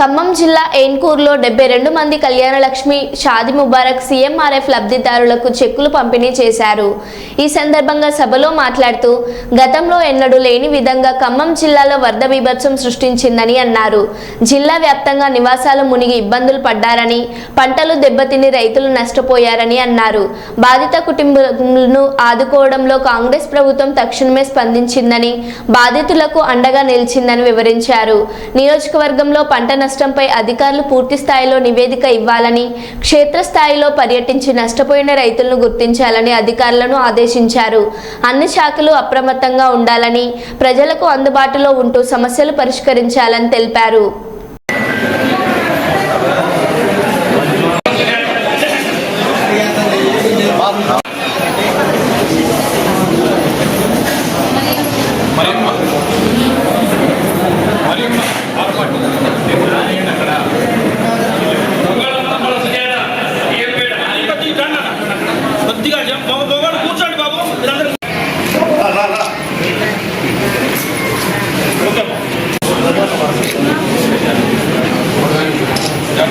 ఖమ్మం జిల్లా ఏన్కూరులో డెబ్బై రెండు మంది కళ్యాణ లక్ష్మి షాది ముబారక్ సీఎంఆర్ఎఫ్ లబ్ధిదారులకు చెక్కులు పంపిణీ చేశారు. ఈ సందర్భంగా సభలో మాట్లాడుతూ గతంలో ఎన్నడూ లేని విధంగా ఖమ్మం జిల్లాలో వరద బీభత్సం సృష్టించిందని అన్నారు. జిల్లా వ్యాప్తంగా నివాసాలు మునిగి ఇబ్బందులు పడ్డారని పంటలు దెబ్బతిని రైతులు నష్టపోయారని అన్నారు. బాధిత కుటుంబాలను ఆదుకోవడంలో కాంగ్రెస్ ప్రభుత్వం తక్షణమే స్పందించిందని బాధితులకు అండగా నిలిచిందని వివరించారు. నియోజకవర్గంలో పంట నష్టంపై అధికారులు పూర్తి స్థాయిలో నివేదిక ఇవ్వాలని క్షేత్రస్థాయిలో పర్యటించి నష్టపోయిన రైతులను గుర్తించాలని అధికారులను ఆదేశించారు. అన్ని శాఖలు అప్రమత్తంగా ఉండాలని ప్రజలకు అందుబాటులో ఉంటూ సమస్యలు పరిష్కరించాలని తెలిపారు.